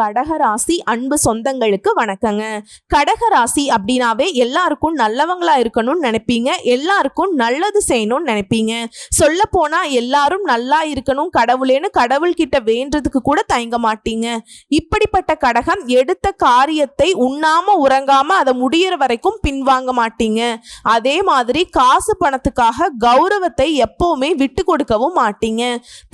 கடகராசி அன்பு சொந்தங்களுக்கு வணக்கங்க. கடகராசி அப்படின்னாவே எல்லாருக்கும் நல்லவங்களா இருக்கணும்னு நினைப்பீங்க. எல்லாருக்கும் நல்லது செய்யணும்னு நினைப்பீங்க. சொல்ல போனா எல்லாரும் நல்லா இருக்கணும். கடவுளேன்னு கடவுள் கிட்ட வேண்டதுக்கு கூட தயங்க மாட்டீங்க. இப்படிப்பட்ட கடகம் எடுத்த காரியத்தை உண்ணாம உறங்காம அதை முடியிற வரைக்கும் பின்வாங்க மாட்டீங்க. அதே மாதிரி காசு பணத்துக்காக கௌரவத்தை எப்பவுமே விட்டு கொடுக்கவும் மாட்டீங்க.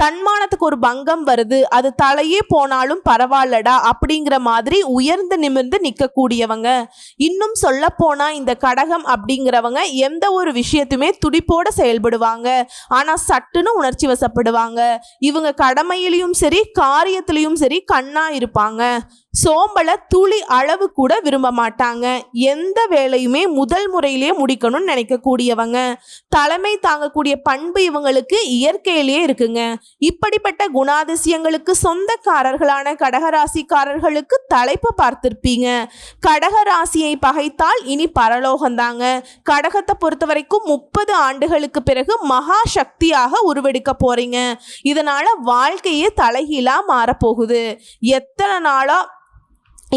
தன்மானத்துக்கு ஒரு பங்கம் வருது. அது தலையே போனாலும் பரவாயில்லடா. அப்படிங்கிற மாதிரி உயர்ந்து நிமிர்ந்து நிற்கக்கூடியவங்க இன்னும் சொல்ல போனா இந்த கடகம் அப்படிங்கிறவங்க எந்த ஒரு விஷயத்தையுமே துடிப்போட செயல்படுவாங்க. ஆனா சட்டுன்னு உணர்ச்சி வசப்படுவாங்க. இவங்க கடமையிலையும் சரி காரியத்திலையும் சரி கண்ணா இருப்பாங்க. சோம்பலை துளி அளவு கூட விரும்ப மாட்டாங்க. எந்த வேலையுமே முதல் முறையிலேயே முடிக்கணும்னு நினைக்கக்கூடியவங்க. தலைமை தாங்கக்கூடிய பண்பு இவங்களுக்கு இயற்கையிலேயே இருக்குங்க. இப்படிப்பட்ட குணாதிசயங்களுக்கு சொந்தக்காரர்களான கடகராசிக்காரர்களுக்கு தலைப்பு பார்த்திருப்பீங்க. கடகராசியை பகைத்தால் இனி பரலோகந்தாங்க. கடகத்தை பொறுத்த வரைக்கும் முப்பது ஆண்டுகளுக்கு பிறகு மகா சக்தியாக உருவெடுக்க போறீங்க. இதனால வாழ்க்கையே தலைகீழா மாறப்போகுது. எத்தனை நாளா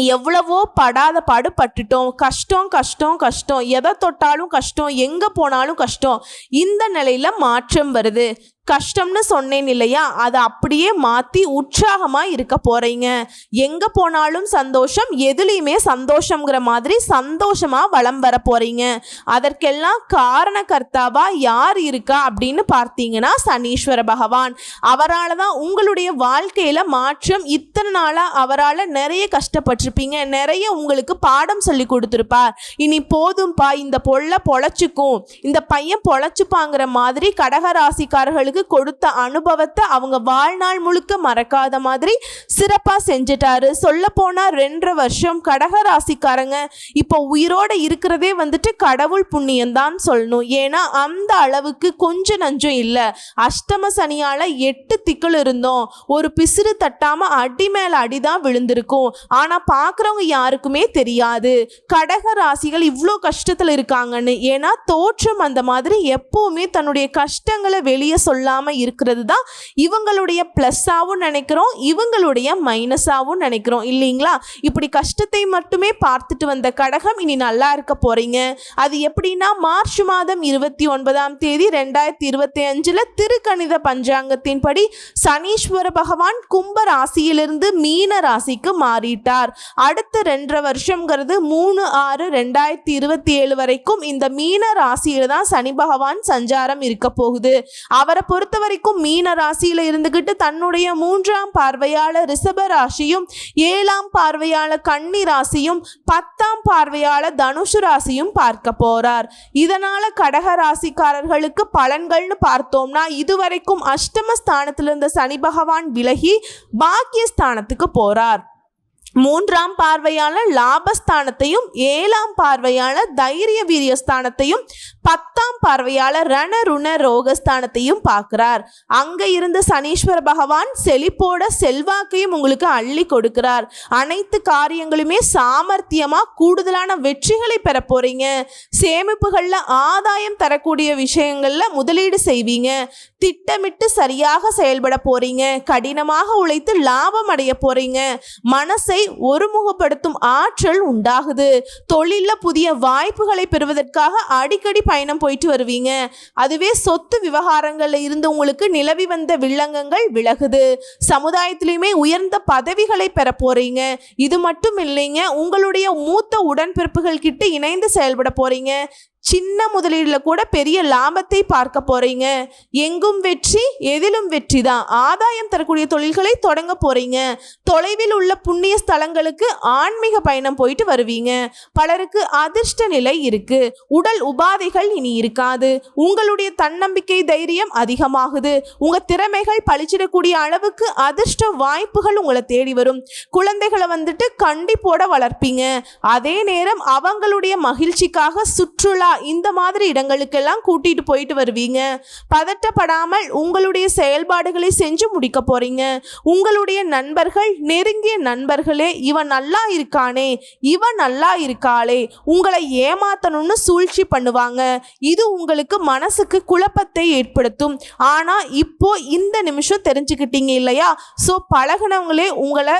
எவ்வளவோ படாத பாடு பட்டுட்டோம் கஷ்டம் கஷ்டம் கஷ்டம். எதை தொட்டாலும் கஷ்டம் எங்கே போனாலும் கஷ்டம். இந்த நிலையில் மாற்றம் வருது. கஷ்டம்னு சொன்னேன் இல்லையா? அதை அப்படியே மாற்றி உற்சாகமாக இருக்க போகிறீங்க எங்கே போனாலும் சந்தோஷம் எதுலேயுமே சந்தோஷங்கிற மாதிரி சந்தோஷமாக வளம் வர போகிறீங்க அதற்கெல்லாம் காரணகர்த்தாவாக யார் இருக்கா அப்படின்னு பார்த்தீங்கன்னா சனீஸ்வர பகவான். அவரால் தான் உங்களுடைய வாழ்க்கையில் மாற்றம் இத்தனை நாளாக அவரால் நிறைய கஷ்டப்பட்டிருப்பீங்க. நிறைய உங்களுக்கு பாடம் சொல்லி கொடுத்துருப்பார். இனி போதும்பா இந்த பொல்ல பொழைச்சிக்கும் இந்த பையன் பொழைச்சிப்பாங்கிற மாதிரி கடகராசிக்காரர்களுக்கு கொடுத்த அனுபவத்தை அவங்க வாழ்நாள் முழுக்க மறக்காத மாதிரி சிறப்பாக செஞ்சுட்டாரு. சொல்ல போனால் ரெண்டரை வருஷம் கடக ராசிக்காரங்க. இப்போ உயிரோட இருக்கிறதே வந்துட்டு கடவுள் புண்ணியம்தான் சொல்லணும். ஏன்னா அந்த அளவுக்கு கொஞ்சம் நஞ்சம் இல்லை. அஷ்டம சனியால எட்டு திக்கள் இருந்தோம். ஒரு பிசிறு தட்டாம அடி மேல அடிதான் விழுந்திருக்கும். ஆனா பார்க்குறவங்க யாருக்குமே தெரியாது. கடக ராசிகள் இவ்வளோ கஷ்டத்தில் இருக்காங்கன்னு. ஏன்னா தோற்றம் அந்த மாதிரி எப்பவுமே தன்னுடைய கஷ்டங்களை வெளியே இல்லாமல் இருக்கிறது தான் இவங்களுடைய ப்ளஸ்ஸாகவும் நினைக்கிறோம் இவங்களுடைய மைனஸாகவும் நினைக்கிறோம் இல்லைங்களா? இப்படி கஷ்டத்தை மட்டுமே பார்த்துட்டு வந்த கடகம் இனி நல்லா இருக்க போறீங்க. அது எப்படின்னா மார்ச் மாதம் இருபத்தி ஒன்பதாம் தேதி ரெண்டாயிரத்தி இருபத்தி அஞ்சில் திருக்கணித பஞ்சாங்கத்தின்படி சனீஸ்வர பகவான் கும்ப ராசியிலிருந்து மீன ராசிக்கு மாறிட்டார். அடுத்த ரெண்டரை வருஷங்கிறது மூணு ஆறு ரெண்டாயிரத்தி இருபத்தி ஏழு வரைக்கும் இந்த மீன ராசியில் தான் சனி பகவான் சஞ்சாரம் இருக்க போகுது. அவரை பொறுத்த வரைக்கும் மீன ராசியில இருந்துகிட்டு தன்னுடைய மூன்றாம் பார்வையாள ரிஷப ராசியும் ஏழாம் பார்வையாள கன்னி ராசியும் பத்தாம் பார்வையாள தனுஷு ராசியும் பார்க்க போறார். இதனால கடக ராசிக்காரர்களுக்கு பலன்கள்னு பார்த்தோம்னா இதுவரைக்கும் அஷ்டம ஸ்தானத்தில் இருந்த சனி பகவான் விலகி பாக்கியஸ்தானத்துக்கு போறார். மூன்றாம் பார்வையான லாபஸ்தானத்தையும் ஏழாம் பார்வையான தைரிய வீரியஸ்தானத்தையும் பத்தாம் பார்வையாளர் ரண ருண ரோகஸ்தானத்தையும் பார்க்கிறார். அங்க இருந்து சனீஸ்வர பகவான் செழிப்போட செல்வாக்கையும் உங்களுக்கு அள்ளி கொடுக்கிறார். அனைத்து காரியங்களுமே சாமர்த்தியமா கூடுதலான வெற்றிகளை பெற போறீங்க. சேமிப்புகள்ல ஆதாயம் தரக்கூடிய விஷயங்கள்ல முதலீடு செய்வீங்க. திட்டமிட்டு சரியாக செயல்பட போறீங்க. கடினமாக உழைத்து லாபம் அடைய போறீங்க. மனசை ஒருமுகப்படுத்தும் ஆற்றல் உண்டாகுது. தொழிலில் புதிய வாய்ப்புகளை பெறுவதற்காக அடிக்கடி பயணம் போயிட்டு வருவீங்க. அதுவே சொத்து விவகாரங்களில் இருந்து உங்களுக்கு நிலவி வந்த வில்லங்கங்கள் விலகுது. சமுதாயத்திலையுமே உயர்ந்த பதவிகளை பெற போறீங்க. இது மட்டும் இல்லைங்க உங்களுடைய மூத்த உடன்பிறப்புகள் கிட்ட இணைந்து செயல்பட போறீங்க. சின்ன முதலீடுல கூட பெரிய லாபத்தை பார்க்க போறீங்க. எங்கும் வெற்றி எதிலும் வெற்றி தான். ஆதாயம் தரக்கூடிய தொழில்களை தொடங்க போறீங்க. தொலைவில் உள்ள புண்ணிய ஸ்தலங்களுக்கு ஆன்மீக பயணம் போயிட்டு வருவீங்க. பலருக்கு அதிர்ஷ்ட நிலை இருக்கு. உடல் உபாதைகள் இனி இருக்காது. உங்களுடைய தன்னம்பிக்கை தைரியம் அதிகமாகுது. உங்க திறமைகள் பழிச்சிடக்கூடிய அளவுக்கு அதிர்ஷ்ட வாய்ப்புகள் உங்களை தேடி வரும். குழந்தைகளை வந்துட்டு கண்டிப்போட வளர்ப்பீங்க. அதே நேரம் அவங்களுடைய மகிழ்ச்சிக்காக சுற்றுலா இந்த மாதிரி இடங்களுக்கெல்லாம் கூட்டிட்டு போயிட்டு வருவீங்க. பதட்டப்படாமல் உங்களுடைய செயல்பாடுகளை செஞ்சு முடிக்க போறீங்க. உங்களுடைய நண்பர்கள் நெருங்கிய நண்பர்களே இவன் நல்லா இருக்கானே இவன் நல்லா இருக்காளே உங்களை ஏமாத்தணும்னு சூழ்ச்சி பண்ணுவாங்க. இது உங்களுக்கு மனசுக்கு குழப்பத்தை ஏற்படுத்தும். ஆனா இப்போ இந்த நிமிஷம் தெரிஞ்சுக்கிட்டீங்க இல்லையா? ஸோ பழகுனவங்களே உங்களை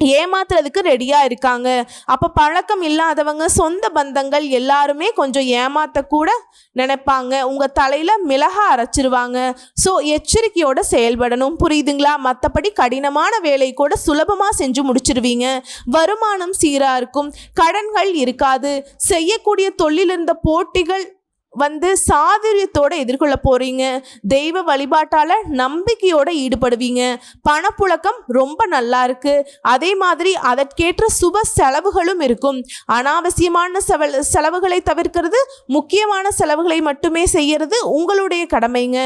ஏமாத்துறதுக்கு ரெடியாக இருக்காங்க. அப்போ பழக்கம் இல்லாதவங்க சொந்த பந்தங்கள் எல்லாருமே கொஞ்சம் ஏமாத்தக்கூட நினைப்பாங்க. உங்கள் தலையில் மிளகா அரைச்சிருவாங்க. ஸோ எச்சரிக்கையோட செயல்படணும். புரியுதுங்களா? மற்றபடி கடினமான வேலை கூட சுலபமாக செஞ்சு முடிச்சிருவீங்க. வருமானம் சீராக இருக்கும். கடன்கள் இருக்காது. செய்யக்கூடிய தொழில் இருந்த போட்டிகள் வந்து சாதுரியத்தோட எதிர்கொள்ள போகிறீங்க தெய்வ வழிபாட்டால் நம்பிக்கையோடு ஈடுபடுவீங்க. பணப்புழக்கம் ரொம்ப நல்லா இருக்குது அதே மாதிரி அதற்கேற்ற சுப செலவுகளும் இருக்கும். அனாவசியமான செவல் செலவுகளை தவிர்க்கிறது முக்கியமான செலவுகளை மட்டுமே செய்கிறது உங்களுடைய கடமைங்க.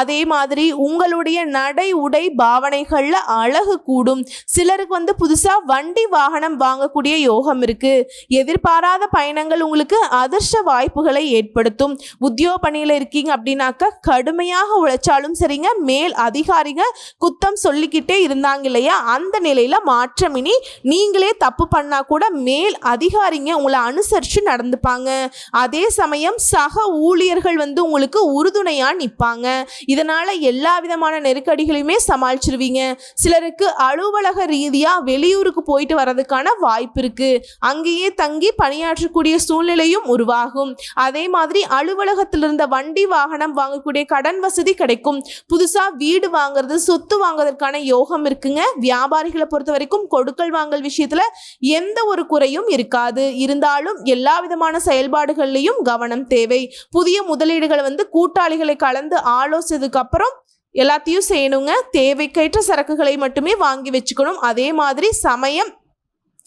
அதே மாதிரி உங்களுடைய நடை உடை பாவனைகளில் அழகு கூடும். சிலருக்கு வந்து புதுசாக வண்டி வாகனம் வாங்கக்கூடிய யோகம் இருக்குது எதிர்பாராத பயணங்கள் உங்களுக்கு அதிர்ஷ்ட வாய்ப்புகளை ஏற்படுத்தும். உத்தியோக பணியில் இருக்கீங்க அப்படின்னாக்க கடுமையாக உழைச்சாலும் சரிங்க மேல் அதிகாரிங்க குத்தம் சொல்லிக்கிட்டே இருந்தாங்க இல்லையா? அந்த நிலையில் மாற்றம் இனி நீங்களே தப்பு பண்ணா கூட மேல் அதிகாரிங்க உங்களை அனுசரித்து நடந்துப்பாங்க. அதே சமயம் சக ஊழியர்கள் வந்து உங்களுக்கு உறுதுணையாக நிற்பாங்க இதனால் எல்லா விதமான நெருக்கடிகளையுமே சமாளிச்சிருவீங்க. சிலருக்கு அலுவலக ரீதியாக வெளியூருக்கு போயிட்டு வர்றதுக்கான வாய்ப்பு இருக்குது அங்கேயே தங்கி பணியாற்றக்கூடிய சூழ்நிலையும் உருவாகும். அதே மாதிரி அலுவலகத்தில் இருந்த வண்டி வாகனம் வாங்கக்கூடிய கடன் வசதி கிடைக்கும். புதுசா வீடு வாங்குறது சொத்து வாங்குறதுக்கான யோகம் இருக்குங்க. வியாபாரிகளை பொறுத்த வரைக்கும் கொடுக்கல் வாங்கல் விஷயத்துல எந்த ஒரு குறையும் இருக்காது. இருந்தாலும் எல்லா விதமான செயல்பாடுகள்லையும் கவனம் தேவை. புதிய முதலீடுகளை வந்து கூட்டாளிகளை கலந்து ஆலோசித்ததுக்கு அப்புறம் எல்லாத்தையும் செய்யணுங்க. தேவைக்கேற்ற சரக்குகளை மட்டுமே வாங்கி வச்சுக்கணும். அதே மாதிரி சமயம்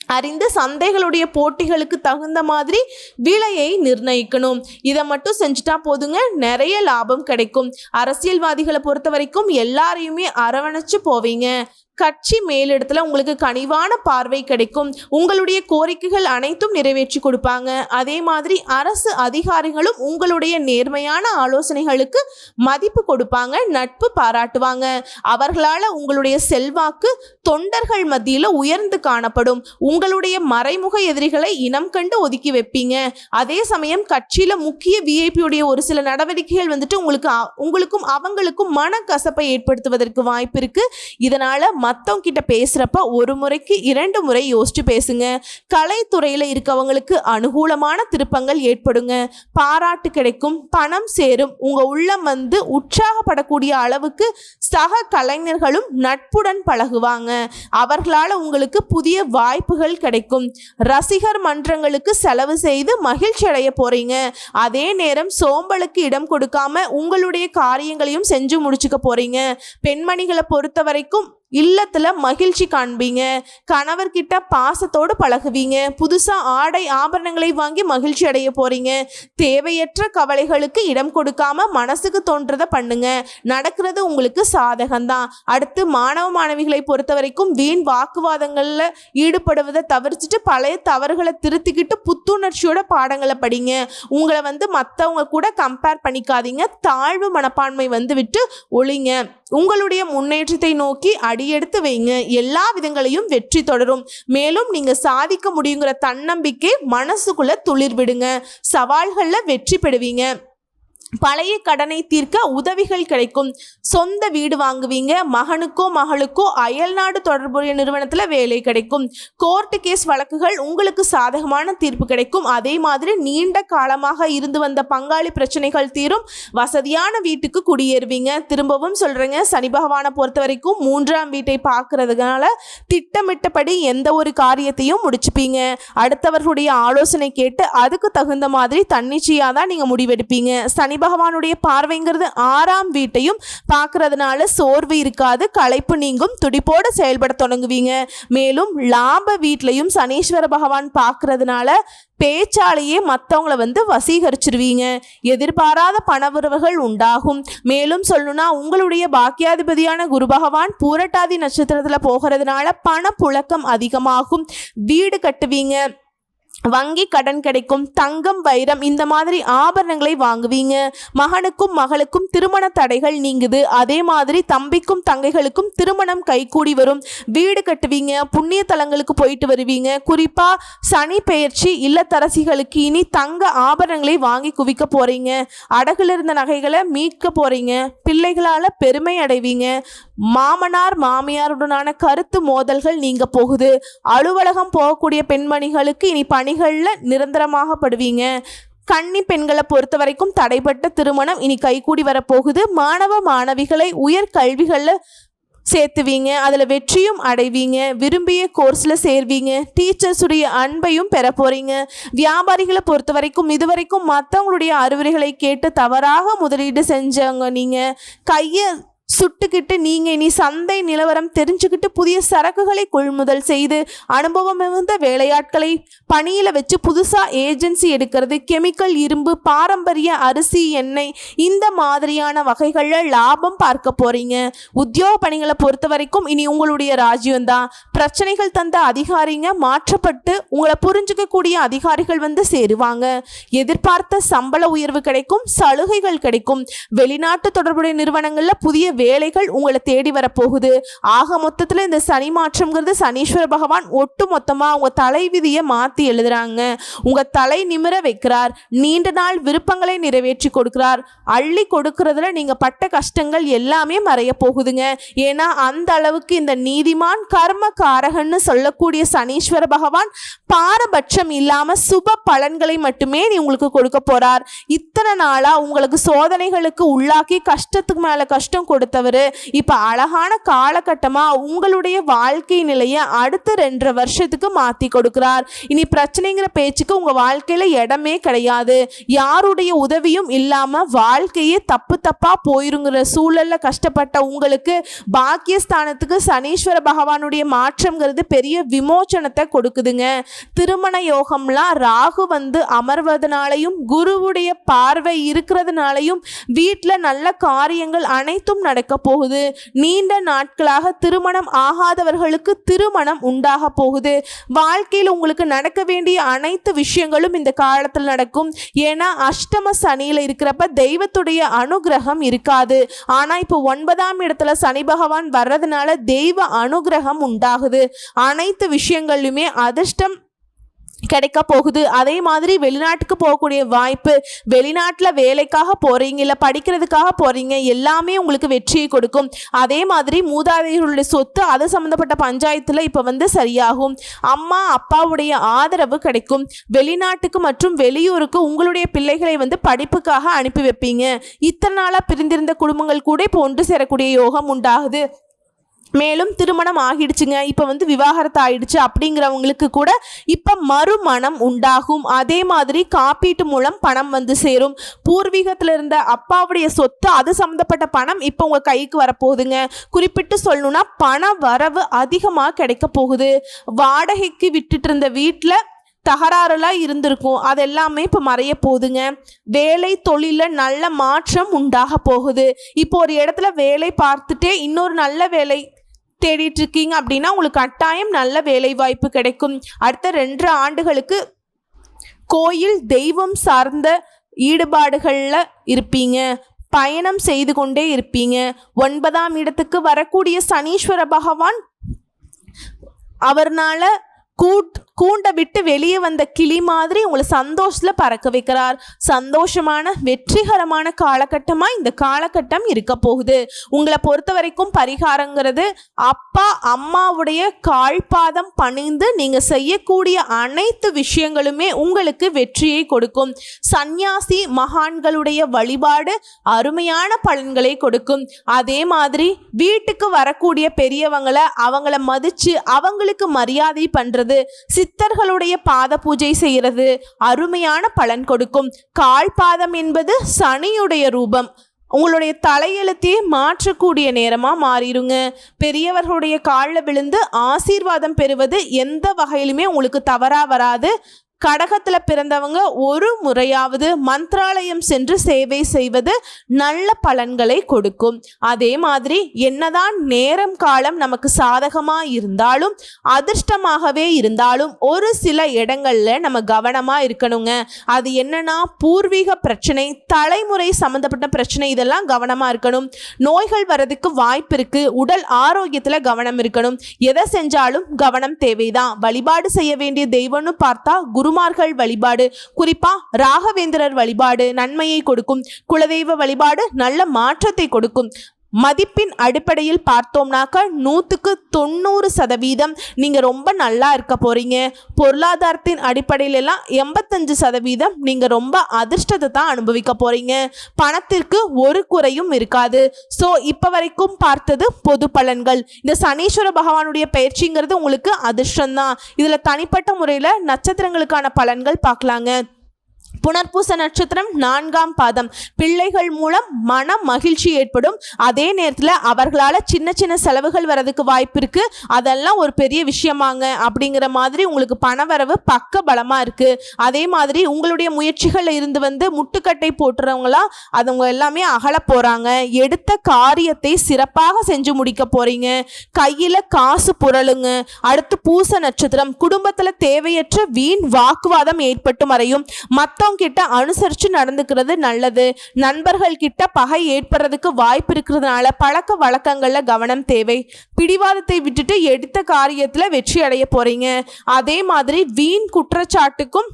அறிந்து சந்தைகளுடைய போட்டிகளுக்கு தகுந்த மாதிரி விலையை நிர்ணயிக்கணும். இதை மட்டும் செஞ்சுட்டா போதுங்க. நிறைய லாபம் கிடைக்கும். அரசியல்வாதிகளை பொறுத்த வரைக்கும் எல்லாரையுமே அரவணைச்சு போவீங்க. கட்சி மேலிடத்துல உங்களுக்கு கனிவான பார்வை கிடைக்கும். உங்களுடைய கோரிக்கைகள் அனைத்தும் நிறைவேற்றி கொடுப்பாங்க. அதே மாதிரி அரசு அதிகாரிகளும் உங்களுடைய நேர்மையான ஆலோசனைகளுக்கு மதிப்பு கொடுப்பாங்க நட்பு பாராட்டுவாங்க. அவர்களால் உங்களுடைய செல்வாக்கு தொண்டர்கள் மத்தியில் உயர்ந்து காணப்படும். உங்களுடைய மறைமுக எதிரிகளை இனம் கண்டு ஒதுக்கி வைப்பீங்க. அதே சமயம் கட்சியில் முக்கிய விஐபியுடைய ஒரு சில நடவடிக்கைகள் வந்துட்டு உங்களுக்கு உங்களுக்கும் அவங்களுக்கும் மனக்கசப்பை ஏற்படுத்துவதற்கு வாய்ப்பு இருக்கு. இதனால மற்றவங்க கிட்ட பேசுகிறப்ப ஒரு முறைக்கு இரண்டு முறை யோசிச்சு பேசுங்க. கலைத்துறையில் இருக்கவங்களுக்கு அனுகூலமான திருப்பங்கள் ஏற்படுங்க. பாராட்டு கிடைக்கும் பணம் சேரும் உங்கள் உள்ளம் வந்து உற்சாகப்படக்கூடிய அளவுக்கு சக கலைஞர்களும் நட்புடன் பழகுவாங்க. அவர்களால் உங்களுக்கு புதிய வாய்ப்புகள் கிடைக்கும். ரசிகர் மன்றங்களுக்கு செலவு செய்து மகிழ்ச்சி அடைய போறீங்க. அதே நேரம் சோம்பலுக்கு இடம் கொடுக்காம உங்களுடைய காரியங்களையும் செஞ்சு முடிச்சுக்க போறீங்க. பெண்மணிகளை பொறுத்த வரைக்கும் இல்லத்தில் மகிழ்ச்சி காண்பீங்க. கணவர்கிட்ட பாசத்தோடு பழகுவீங்க. புதுசாக ஆடை ஆபரணங்களை வாங்கி மகிழ்ச்சி அடைய போகிறீங்க தேவையற்ற கவலைகளுக்கு இடம் கொடுக்காம மனசுக்கு தோன்றதை பண்ணுங்க. நடக்கிறது உங்களுக்கு சாதகம்தான். அடுத்து மாணவ மாணவிகளை பொறுத்த வரைக்கும் வீண் வாக்குவாதங்களில் ஈடுபடுவதை தவிர்த்துட்டு பழைய தவறுகளை திருத்திக்கிட்டு புத்துணர்ச்சியோட பாடங்களை படிங்க. உங்களை வந்து மற்றவங்க கூட கம்பேர் பண்ணிக்காதீங்க. தாழ்வு மனப்பான்மை வந்து விட்டு ஒளிங்க உங்களுடைய முன்னேற்றத்தை நோக்கி அடியெடுத்து வைங்க. எல்லா விதங்களையும் வெற்றி தொடரும். மேலும் நீங்க சாதிக்க முடியுங்கிற தன்னம்பிக்கை மனசுக்குள்ள துளிர் விடுங்க சவால்களில் வெற்றி பெறுவீங்க. பழைய கடனை தீர்க்க உதவிகள் கிடைக்கும். சொந்த வீடு வாங்குவீங்க மகனுக்கோ மகளுக்கோ அயல்நாடு தொடர்புடைய நிறுவனத்தில் வேலை கிடைக்கும். கோர்ட்டு கேஸ் வழக்குகள் உங்களுக்கு சாதகமான தீர்ப்பு கிடைக்கும். அதே மாதிரி நீண்ட காலமாக இருந்து வந்த பங்காளி பிரச்சனைகள் தீரும். வசதியான வீட்டுக்கு குடியேறுவீங்க. திரும்பவும் சொல்கிறேங்க சனி பகவானை பொறுத்த வரைக்கும் மூன்றாம் வீட்டை பார்க்கறதுனால திட்டமிட்டபடி எந்த ஒரு காரியத்தையும் முடிச்சுப்பீங்க. அடுத்தவர்களுடைய ஆலோசனை கேட்டு அதுக்கு தகுந்த மாதிரி தன்னிச்சையாக தான் நீங்கள் முடிவெடுப்பீங்க. சனி பகவானுடைய பார்வைங்கிறது ஆறாம் வீட்டையும் பார்க்கறதுனால சோர்வு இருக்காது களைப்பு நீங்கும் துடிப்போடு செயல்பட தொடங்குவீங்க. மேலும் லாப வீட்லையும் சனீஸ்வர பகவான் பார்க்கறதுனால பேச்சாலேயே மற்றவங்கள வந்து வசீகரிச்சிருவீங்க. எதிர்பாராத பணவரவுகள் உண்டாகும். மேலும் சொல்லணும்னா உங்களுடைய பாக்கியாதிபதியான குரு பகவான் பூரட்டாதி நட்சத்திரத்தில் போகிறதுனால பணப்புழக்கம் அதிகமாகும். வீடு கட்டுவீங்க. வங்கி கடன் கிடைக்கும் தங்கம் வைரம் இந்த மாதிரி ஆபரணங்களை வாங்குவீங்க. மகனுக்கும் மகளுக்கும் திருமண தடைகள் நீங்குது. அதே மாதிரி தம்பிக்கும் தங்கைகளுக்கும் திருமணம் கைகூடி வரும். வீடு கட்டுவீங்க புண்ணிய தலங்களுக்கு போயிட்டு வருவீங்க. குறிப்பா சனி பெயர்ச்சி இல்லத்தரசிகளுக்கு இனி தங்க ஆபரணங்களை வாங்கி குவிக்க போறீங்க. அடகுல இருந்த நகைகளை மீட்க போறீங்க. பிள்ளைகளால பெருமை அடைவீங்க. மாமனார் மாமியாருடனான கருத்து மோதல்கள் நீங்க போகுது. அலுவலகம் போகக்கூடிய பெண்மணிகளுக்கு இனி பணிகளில் நிரந்தரமாகப்படுவீங்க. கன்னி பெண்களை பொறுத்த வரைக்கும் தடைப்பட்ட திருமணம் இனி கைகூடி வரப்போகுது. மாணவ மாணவிகளை உயர் கல்விகளில் சேர்த்துவீங்க. அதில் வெற்றியும் அடைவீங்க. விரும்பிய கோர்ஸில் சேர்வீங்க. டீச்சர்ஸுடைய அன்பையும் பெற போகிறீங்க வியாபாரிகளை பொறுத்த வரைக்கும் இதுவரைக்கும் மற்றவங்களுடைய அறிவுரைகளை கேட்டு தவறாக முதலீடு செஞ்சவங்க நீங்கள் கையை சுட்டுக்கிட்டு நீங்கள் இனி சந்தை நிலவரம் தெரிஞ்சுக்கிட்டு புதிய சரக்குகளை கொள்முதல் செய்து அனுபவம் மிகுந்த வேலையாட்களை பணியில் வச்சு புதுசாக ஏஜென்சி எடுக்கிறது கெமிக்கல் இரும்பு பாரம்பரிய அரிசி எண்ணெய் இந்த மாதிரியான வகைகளில் லாபம் பார்க்க போகிறீங்க உத்தியோக பணிகளை பொறுத்த வரைக்கும் இனி உங்களுடைய ராஜ்யம்தான். பிரச்சனைகள் தந்த அதிகாரிங்க மாற்றப்பட்டு உங்களை புரிஞ்சுக்கக்கூடிய அதிகாரிகள் வந்து சேருவாங்க. எதிர்பார்த்த சம்பள உயர்வு கிடைக்கும் சலுகைகள் கிடைக்கும். வெளிநாட்டு தொடர்புடைய நிறுவனங்களில் புதிய வேலைகள் உங்களை தேடி வரப்போகுது. ஆக மொத்தத்தில் இந்த சனி மாற்றம்ங்கிறது சனீஸ்வர பகவான் ஒட்டு மொத்தமாக உங்கள் தலைவிதியை மாற்றி எழுதுறாங்க. உங்கள் தலை நிமிர வைக்கிறார். நீண்ட நாள் விருப்பங்களை நிறைவேற்றி கொடுக்கிறார். அள்ளி கொடுக்கறதுல நீங்கள் பட்ட கஷ்டங்கள் எல்லாமே மறைய போகுதுங்க. ஏன்னா அந்த அளவுக்கு இந்த நீதிமான் கர்ம காரகன்னு சொல்லக்கூடிய சனீஸ்வர பகவான் பாரபட்சம் இல்லாமல் சுப பலன்களை மட்டுமே நீ உங்களுக்கு கொடுக்க போகிறார் இத்தனை நாளாக உங்களுக்கு சோதனைகளுக்கு உள்ளாக்கி கஷ்டத்துக்கு மேலே கஷ்டம் கொடுத்தவர். இப்போ அழகான காலகட்டமாக உங்களுடைய வாழ்க்கை நிலையை அடுத்த ரெண்டரை வருஷத்துக்கு மாற்றி கொடுக்கிறார். இனி பிரச்சனைங்கிற பேச்சுக்கு உங்கள் வாழ்க்கையில் இடமே கிடையாது. யாருடைய உதவியும் இல்லாமல் வாழ்க்கையே தப்பு தப்பாக போயிருங்கிற சூழலில் கஷ்டப்பட்ட உங்களுக்கு பாக்கியஸ்தானத்துக்கு சனீஸ்வர பகவானுடைய மாற்றம்ங்கிறது பெரிய விமோச்சனத்தை கொடுக்குதுங்க. திருமண யோகம்லாம் ராகு வந்து அமர்வதனாலையும் குருவுடைய பார்வை இருக்கிறதுனாலையும் வீட்டில் நல்ல காரியங்கள் அனைத்தும் நட நடக்க போகுது. நீண்ட நாட்களாக திருமணம் ஆகாதவர்களுக்கு திருமணம் உண்டாக போகுது. வாழ்க்கையில் உங்களுக்கு நடக்க வேண்டிய அனைத்து விஷயங்களும் இந்த காலத்தில் நடக்கும். ஏன்னா அஷ்டம சனியில் இருக்கிறப்ப தெய்வத்துடைய அனுகிரகம் இருக்காது. ஆனால் இப்போ ஒன்பதாம் இடத்துல சனி பகவான் வர்றதுனால தெய்வ அனுகிரகம் உண்டாகுது. அனைத்து விஷயங்கள்லையுமே அதிர்ஷ்டம் கிடைக்க போகுது. அதே மாதிரி வெளிநாட்டுக்கு போகக்கூடிய வாய்ப்பு வெளிநாட்டில் வேலைக்காக போகிறீங்க இல்லை படிக்கிறதுக்காக போகிறீங்க எல்லாமே உங்களுக்கு வெற்றியை கொடுக்கும். அதே மாதிரி மூதாதையர்களுடைய சொத்து அது சம்மந்தப்பட்ட பஞ்சாயத்தில் இப்போ வந்து சரியாகும். அம்மா அப்பாவுடைய ஆதரவு கிடைக்கும். வெளிநாட்டுக்கு மற்றும் வெளியூருக்கு உங்களுடைய பிள்ளைகளை வந்து படிப்புக்காக அனுப்பி வைப்பீங்க. இத்தனை நாளாக பிரிந்திருந்த குடும்பங்கள் கூட இப்போ ஒன்று சேரக்கூடிய யோகம் உண்டாகுது. மேலும் திருமணம் ஆகிடுச்சுங்க. இப்போ வந்து விவாகரத்து ஆயிடுச்சு அப்படிங்கிறவங்களுக்கு கூட இப்போ மறுமணம் உண்டாகும். அதே மாதிரி காப்பீட்டு மூலம் பணம் வந்து சேரும். பூர்வீகத்தில் இருந்த அப்பாவுடைய சொத்து அது சம்மந்தப்பட்ட பணம் இப்போ உங்கள் கைக்கு வரப்போகுதுங்க. குறிப்பிட்டு சொல்லணும்னா பண வரவு அதிகமாக கிடைக்க போகுது. வாடகைக்கு விட்டுட்டு இருந்த வீட்டில் தகராறுலாம் இருந்திருக்கும். அது எல்லாமே இப்போ மறைய போகுதுங்க. வேலை தொழிலில் நல்ல மாற்றம் உண்டாக போகுது. இப்போ ஒரு இடத்துல வேலை பார்த்துட்டே இன்னொரு நல்ல வேலை தேடிட்டு இருக்கீங்க அப்படின்னா உங்களுக்கு கட்டாயம் நல்ல வேலை வாய்ப்பு கிடைக்கும். அடுத்த ரெண்டு ஆண்டுகளுக்கு கோயில் தெய்வம் சார்ந்த ஈடுபாடுகளில் இருப்பீங்க. பயணம் செய்து கொண்டே இருப்பீங்க. ஒன்பதாம் இடத்துக்கு வரக்கூடிய சனீஸ்வர பகவான் அவர்னால கூட் கூண்டை விட்டு வெளியே வந்த கிளி மாதிரி உங்களை சந்தோஷத்தில் பறக்க வைக்கிறார். சந்தோஷமான வெற்றிகரமான காலகட்டமாக இந்த காலகட்டம் இருக்க போகுது. உங்களை பொறுத்த வரைக்கும் பரிகாரங்கிறது அப்பா அம்மாவுடைய கால்பாதம் பணிந்து நீங்கள் செய்யக்கூடிய அனைத்து விஷயங்களுமே உங்களுக்கு வெற்றியை கொடுக்கும். சந்நியாசி மகான்களுடைய வழிபாடு அருமையான பலன்களை கொடுக்கும். அதே மாதிரி வீட்டுக்கு வரக்கூடிய பெரியவங்களை அவங்கள மதித்து அவங்களுக்கு மரியாதை பண்ணுறது சித்தர்களுடைய பாத பூஜை செய்கிறது. அருமையான பலன் கொடுக்கும். கால் பாதம் என்பது சனியுடைய ரூபம். உங்களுடைய தலையெழுத்தையே மாற்றக்கூடிய நேரமாக மாறிடுங்க. பெரியவர்களுடைய காலில் விழுந்து ஆசீர்வாதம் பெறுவது எந்த வகையிலுமே உங்களுக்கு தவறா வராது. கடகத்தில் பிறந்தவங்க ஒரு முறையாவது மந்த்ராலயம் சென்று சேவை செய்வது நல்ல பலன்களை கொடுக்கும். அதே மாதிரி என்னதான் நேரம் காலம் நமக்கு சாதகமாக இருந்தாலும் அதிர்ஷ்டமாகவே இருந்தாலும் ஒரு சில இடங்கள்ல நம்ம கவனமாக இருக்கணுங்க. அது என்னன்னா பூர்வீக பிரச்சனை தலைமுறை சம்மந்தப்பட்ட பிரச்சனை இதெல்லாம் கவனமாக இருக்கணும். நோய்கள் வர்றதுக்கு வாய்ப்பு இருக்கு. உடல் ஆரோக்கியத்தில் கவனம் இருக்கணும். எதை செஞ்சாலும் கவனம் தேவைதான். வழிபாடு செய்ய வேண்டிய தெய்வம்னு பார்த்தா குரு குருமார்கள் வழிபாடு குறிப்பா ராகவேந்திரர் வழிபாடு நன்மையை கொடுக்கும் குலதெய்வ வழிபாடு நல்ல மாற்றத்தை கொடுக்கும். மதிப்பின் அடிப்படையில் பார்த்தோம்னாக்க நூற்றுக்கு தொண்ணூறு சதவீதம் நீங்கள் ரொம்ப நல்லா இருக்க போகிறீங்க பொருளாதாரத்தின் அடிப்படையிலலாம் எண்பத்தஞ்சு சதவீதம் நீங்கள் ரொம்ப அதிர்ஷ்டத்தை தான் அனுபவிக்க போகிறீங்க பணத்திற்கு ஒரு குறையும் இருக்காது. ஸோ இப்போ வரைக்கும் பார்த்தது பொது பலன்கள். இந்த சனீஸ்வர பகவானுடைய பயிற்சிங்கிறது உங்களுக்கு அதிர்ஷ்டம்தான். இதில் தனிப்பட்ட முறையில் நட்சத்திரங்களுக்கான பலன்கள் பார்க்கலாங்க. புனர்பூச நட்சத்திரம் நான்காம் பாதம். பிள்ளைகள் மூலம் மன மகிழ்ச்சி ஏற்படும். அதே நேரத்தில் அவர்களால் சின்ன சின்ன செலவுகள் வரதுக்கு வாய்ப்பு இருக்கு. அதெல்லாம் ஒரு பெரிய விஷயமாங்க. அப்படிங்கிற மாதிரி உங்களுக்கு பணவரவு பக்க பலமாக இருக்கு. அதே மாதிரி உங்களுடைய முயற்சிகளில் இருந்து வந்து முட்டுக்கட்டை போட்டுறவங்களாம் அவங்க எல்லாமே அகல போகிறாங்க எடுத்த காரியத்தை சிறப்பாக செஞ்சு முடிக்க போறீங்க. கையில் காசு புரளுங்க. அடுத்து பூச நட்சத்திரம். குடும்பத்தில் தேவையற்ற வீண் வாக்குவாதம் ஏற்பட்டு மறையும். மற்ற கிட்ட அனுசரித்து நடந்துக்கிறது நல்லது. நண்பர்கள் கிட்ட பகை ஏற்படுறதுக்கு வாய்ப்பு இருக்கிறதுனால பழக்க வழக்கங்களில் கவனம் தேவை. பிடிவாதத்தை விட்டுட்டு எடுத்த காரியத்தில் வெற்றி அடைய போறீங்க. அதே மாதிரி வீண் குற்றச்சாட்டுக்கும்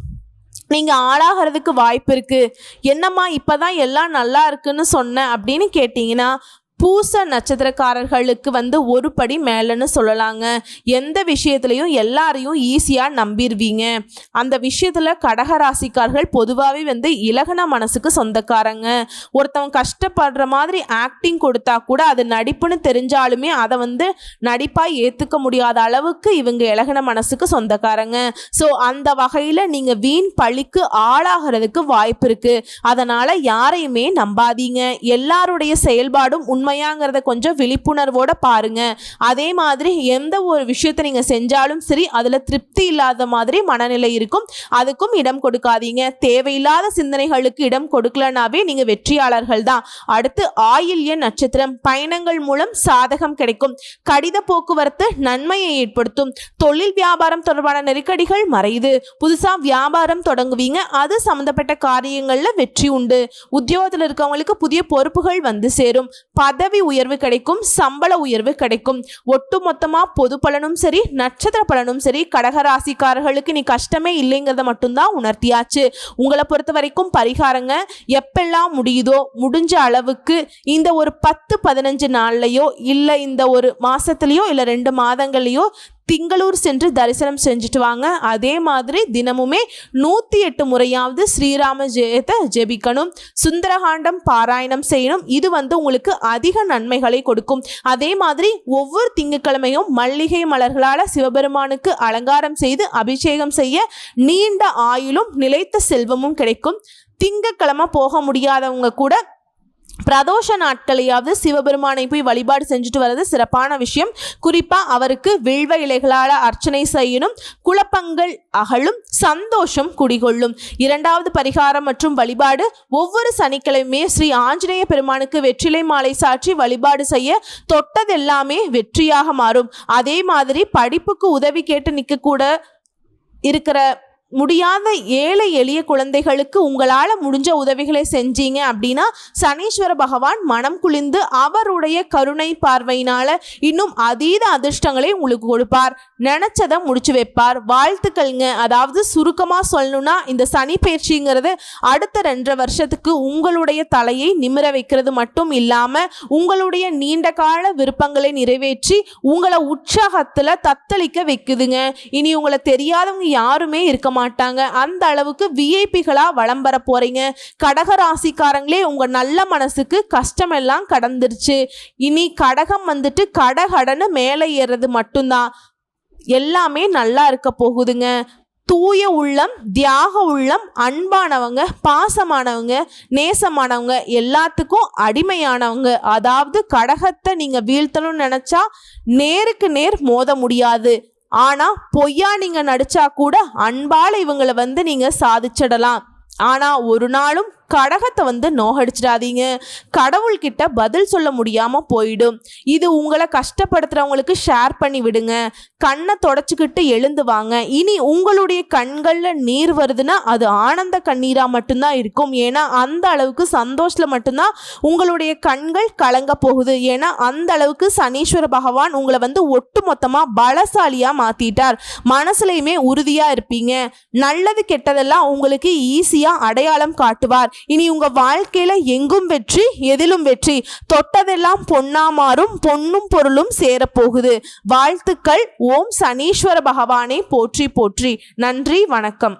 நீங்கள் ஆளாகிறதுக்கு வாய்ப்பு இருக்குது என்னம்மா இப்போ தான் எல்லாம் நல்லா இருக்குன்னு சொன்னேன் அப்படின்னு கேட்டிங்கன்னா பூச நட்சத்திரக்காரர்களுக்கு வந்து ஒரு படி மேலேன்னு சொல்லலாங்க. எந்த விஷயத்துலையும் எல்லாரையும் ஈஸியாக நம்பிடுவீங்க அந்த விஷயத்தில் கடகராசிக்காரர்கள் பொதுவாகவே வந்து இலகன மனசுக்கு சொந்தக்காரங்க. ஒருத்தவங்க கஷ்டப்படுற மாதிரி ஆக்டிங் கொடுத்தா கூட அது நடிப்புன்னு தெரிஞ்சாலுமே அதை வந்து நடிப்பாக ஏற்றுக்க முடியாத அளவுக்கு இவங்க இலகன மனசுக்கு சொந்தக்காரங்க. ஸோ அந்த வகையில் நீங்கள் வீண் பழிக்கு ஆளாகிறதுக்கு வாய்ப்பு இருக்குது அதனால் யாரையுமே நம்பாதீங்க. எல்லாருடைய செயல்பாடும் உண்மை உண்மையாங்கிறத கொஞ்சம் விழிப்புணர்வோட பாருங்க. அதே மாதிரி எந்த ஒரு விஷயத்தை நீங்கள் செஞ்சாலும் சரி அதில் திருப்தி இல்லாத மாதிரி மனநிலை இருக்கும். அதுக்கும் இடம் கொடுக்காதீங்க. தேவையில்லாத சிந்தனைகளுக்கு இடம் கொடுக்கலனாவே நீங்கள் வெற்றியாளர்கள் தான். அடுத்து ஆயில்ய நட்சத்திரம் பயணங்கள் மூலம் சாதகம் கிடைக்கும். கடித போக்குவரத்து நன்மையை ஏற்படுத்தும். தொழில் வியாபாரம் தொடர்பான நெருக்கடிகள் மறையுது. புதுசாக வியாபாரம் தொடங்குவீங்க. அது சம்மந்தப்பட்ட காரியங்களில் வெற்றி உண்டு. உத்தியோகத்தில் இருக்கவங்களுக்கு புதிய பொறுப்புகள் வந்து சேரும். பதவி உயர்வு கிடைக்கும் சம்பள உயர்வு கிடைக்கும். ஒட்டுமொத்தமாக பொது பலனும் சரி நட்சத்திர பலனும் சரி கடகராசிக்காரர்களுக்கு நீ கஷ்டமே இல்லைங்கிறத மட்டும்தான் உணர்த்தியாச்சு. உங்களை பொறுத்த வரைக்கும் பரிகாரங்க எப்பெல்லாம் முடியுதோ முடிஞ்ச அளவுக்கு இந்த ஒரு பத்து பதினஞ்சு நாள்லையோ இல்லை இந்த ஒரு மாதத்துலேயோ இல்லை ரெண்டு மாதங்கள்லையோ திங்களூர் சென்று தரிசனம் செஞ்சுட்டு வாங்க. அதே மாதிரி தினமுமே நூற்றி எட்டு முறையாவது ஸ்ரீராம ஜெயத்தை ஜெபிக்கணும். சுந்தரகாண்டம் பாராயணம் செய்யணும். இது வந்து உங்களுக்கு அதிக நன்மைகளை கொடுக்கும். அதே மாதிரி ஒவ்வொரு திங்கட்கிழமையும் மல்லிகை மலர்களால் சிவபெருமானுக்கு அலங்காரம் செய்து அபிஷேகம் செய்ய நீண்ட ஆயுளும் நிலைத்த செல்வமும் கிடைக்கும். திங்கக்கிழமை போக முடியாதவங்க கூட பிரதோஷ நாட்களையாவது சிவபெருமானை போய் வழிபாடு செஞ்சுட்டு வர்றது சிறப்பான விஷயம். குறிப்பாக அவருக்கு வில்வ இலைகளால் அர்ச்சனை செய்யணும் குழப்பங்கள் அகலும் சந்தோஷம் குடிகொள்ளும். இரண்டாவது பரிகாரம் மற்றும் வழிபாடு ஒவ்வொரு சனிக்கிழமையுமே ஸ்ரீ ஆஞ்சநேய பெருமானுக்கு வெற்றிலை மாலை சாற்றி வழிபாடு செய்ய தொட்டதெல்லாமே வெற்றியாக மாறும். அதே மாதிரி படிப்புக்கு உதவி கேட்டு நிற்கக்கூட இருக்கிற முடியாத ஏழை எளிய குழந்தைகளுக்கு உங்களால் முடிஞ்ச உதவிகளை செஞ்சீங்க அப்படின்னா சனீஸ்வர பகவான் மனம் குளிந்து அவருடைய கருணை பார்வையினால இன்னும் அதீத அதிர்ஷ்டங்களை உங்களுக்கு கொடுப்பார். நினைச்சதை முடிச்சு வைப்பார். வாழ்த்துக்கள்ங்க. அதாவது சுருக்கமாக சொல்லணும்னா இந்த சனி பயிற்சிங்கிறது அடுத்த ரெண்டரை வருஷத்துக்கு உங்களுடைய தலையை நிமிர வைக்கிறது மட்டும் இல்லாமல் உங்களுடைய நீண்ட கால விருப்பங்களை நிறைவேற்றி உங்களை உற்சாகத்தில் தத்தளிக்க வைக்குதுங்க. இனி உங்களை தெரியாதவங்க யாருமே இருக்க மாட்டாங்க. மாட்டாங்க. அந்த அளவுக்கு விஐபிகளாக வளம் வர போகிறீங்க கடக ராசிக்காரங்களே உங்கள் நல்ல மனசுக்கு கஷ்டமெல்லாம் கடந்துருச்சு. இனி கடகம் வந்துட்டு கடகடன்னு மேலே ஏறுறது மட்டும்தான். எல்லாமே நல்லா இருக்க போகுதுங்க. தூய உள்ளம் தியாக உள்ளம் அன்பானவங்க பாசமானவங்க நேசமானவங்க எல்லாத்துக்கும் அடிமையானவங்க. அதாவது கடகத்தை நீங்கள் வீழ்த்தணும்னு நினச்சா நேருக்கு நேர் மோத முடியாது. ஆனால் பொய்யா நீங்கள் நடிச்சா கூட அன்பால் இவங்களை வந்து நீங்கள் சாதிச்சிடலாம். ஆனால் ஒரு நாளும் கடகத்தை வந்து நோகடிச்சிடாதீங்க. கடவுள்கிட்ட பதில் சொல்ல முடியாமல் போயிடும். இது உங்களை கஷ்டப்படுத்துகிறவங்களுக்கு ஷேர் பண்ணி விடுங்க. கண்ணை தொடச்சிக்கிட்டு எழுந்து வாங்க. இனி உங்களுடைய கண்களில் நீர் வருதுன்னா அது ஆனந்த கண்ணீராக மட்டும்தான் இருக்கும். ஏன்னா அந்த அளவுக்கு சந்தோஷத்தில் மட்டும்தான் உங்களுடைய கண்கள் கலங்க போகுது. ஏன்னா அந்த அளவுக்கு சனீஸ்வர பகவான் உங்களை வந்து ஒட்டு மொத்தமாக பலசாலியாக மாற்றிட்டார் மனசுலையுமே உறுதியாக இருப்பீங்க. நல்லது கெட்டதெல்லாம் உங்களுக்கு ஈஸியாக அடையாளம் காட்டுவார். இனி உங்க வாழ்க்கையில எங்கும் வெற்றி எதிலும் வெற்றி. தொட்டதெல்லாம் பொன்னா மாறும் பொன்னும் பொருளும் சேரப்போகுது. வாழ்த்துக்கள். ஓம் சனீஸ்வர பகவானே போற்றி போற்றி. நன்றி வணக்கம்.